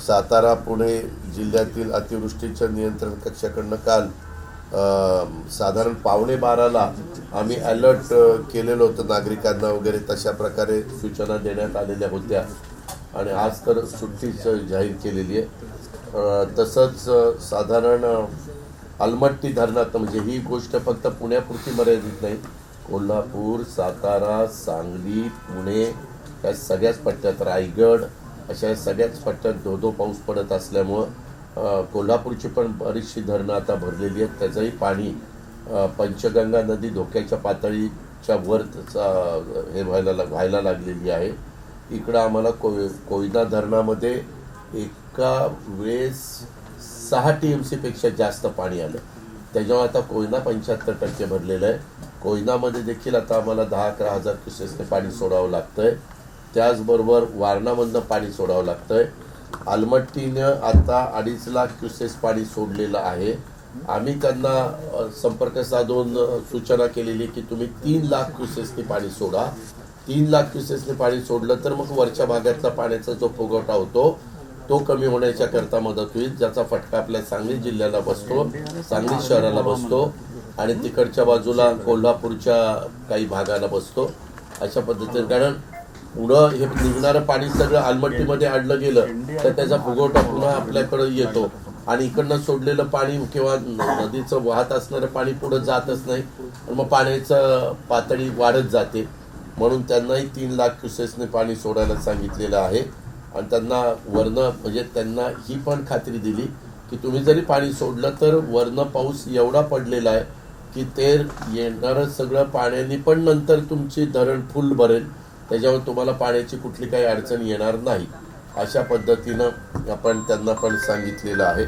सातारा पुणे जिल्ह्यातील अतिवृष्टीच्या नियंत्रण कक्षाकडनं काल साधारण पावणे बाराला आम्ही अलर्ट केलेलं होतं नागरिकांना वगैरे. तशा प्रकारे सूचना देण्यात आलेल्या होत्या. आणि आज तर सुट्टीच जाहीर केलेली आहे. तसंच साधारण अलमट्टी धरणात म्हणजे ही गोष्ट फक्त पुण्यापुरती मर्यादित नाही. कोल्हापूर सातारा सांगली पुणे या सगळ्याच पट्ट्यात रायगड अशा सगळ्याच पट्ट्यात धो धो पाऊस पडत असल्यामुळं कोल्हापूरची पण बरीचशी धरणं आता भरलेली आहेत. त्याचंही पाणी पंचगंगा नदी धोक्याच्या पातळीच्या वर हे व्हायला लाग- व्हायला लागलेली आहे. इकडं आम्हाला को कोयना धरणामध्ये एका वेळेस सहा टी एम सीपेक्षा जास्त पाणी आलं. त्याच्यामुळे आता कोयना पंच्याहत्तर टक्के भरलेलं आहे. कोयनामध्ये देखील आता आम्हाला दहा अकरा हजार क्युसेसने पाणी सोडावं लागतं आहे त्याचबरोबर वारणामधनं पाणी सोडावं लागतंय. आलमट्टीनं आता अडीच लाख क्युसेस पाणी सोडलेलं आहे. आम्ही त्यांना संपर्क साधून सूचना केलेली की तुम्ही तीन लाख क्युसेसने पाणी सोडा. तीन लाख क्युसेसने पाणी सोडलं तर मग वरच्या भागातला पाण्याचा जो फुगवटा होतो तो कमी होण्याच्या करता मदत होईल ज्याचा फटका आपल्या सांगली जिल्ह्याला बसतो सांगली शहराला बसतो आणि तिकडच्या बाजूला कोल्हापूरच्या काही भागाला बसतो. अशा पद्धतीने कारण पुढं हे निघणारं पाणी सगळं आलमट्टीमध्ये आणलं गेलं तर त्याचा फुगवटा पुन्हा आपल्याकडे येतो. आणि इकडनं सोडलेलं पाणी किंवा नदीचं वाहत असणारं पाणी पुढं जातच नाही. मग पाण्याचं पातळी वाढत जाते. म्हणून त्यांनाही तीन लाख क्युसेसने पाणी सोडायला सांगितलेलं आहे. आणि त्यांना वरनं म्हणजे त्यांना ही पण खात्री दिली की तुम्ही जरी पाणी सोडलं तर वरनं पाऊस एवढा पडलेला आहे की ते येणारं सगळं पाण्याने पण नंतर तुमची धरण फुल भरेल. त्याच्यावर तुम्हाला पाण्याची कुठली काही अडचण येणार नाही अशा पद्धतीनं आपण त्यांना पण सांगितलेलं आहे.